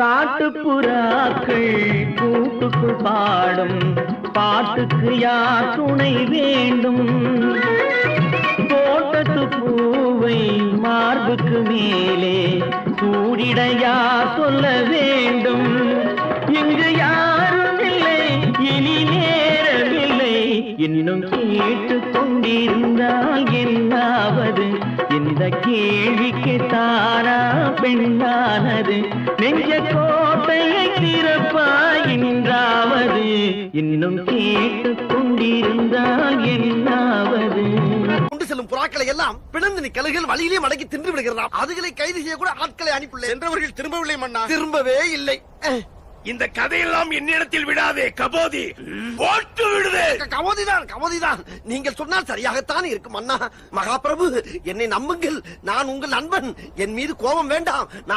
காட்டுப்புறாக்கள் கூட்டுக்குள் பாடும். பாட்டுக்கு யார் துணை வேண்டும்? தோட்டத்து பூவை மார்புக்கு மேலே சூடிட யார் சொல்ல வேண்டும்? இங்கு யாரும் இல்லை இனி நேரமில்லை இன்னும் கேட்டு கொண்டிருந்தால் என்னாவது? இந்த கேள்விக்கு தார பெண்ணானது நெஞ்ச கோட்டையை திறப்பாய் என்றாவது இன்னும் கேட்டு கொண்டிருந்தால் என்னாவது? கொண்டு செல்லும் புறாக்களை எல்லாம் பிளந்து நிக்கல்கள் வழியிலே மடக்கி தின்று விடுகிறான் அதுகளை கைது செய்ய கூட ஆட்களை அனுப்பியுள்ளேன் சென்றவர்கள் திரும்பவில்லை மன்னா. திரும்பவே இல்லை. இந்த கதையெல்லாம் என்னிடத்தில் விடாதே கபோதி. போட்டு விடுதே க- நீங்கள் சொன்னால் சரியாகத்தான் இருக்கும் அண்ணா. மகாபிரபு என்னை நம்புங்கள். நான் உங்கள் நண்பன். என் மீது கோபம் வேண்டாம். நான்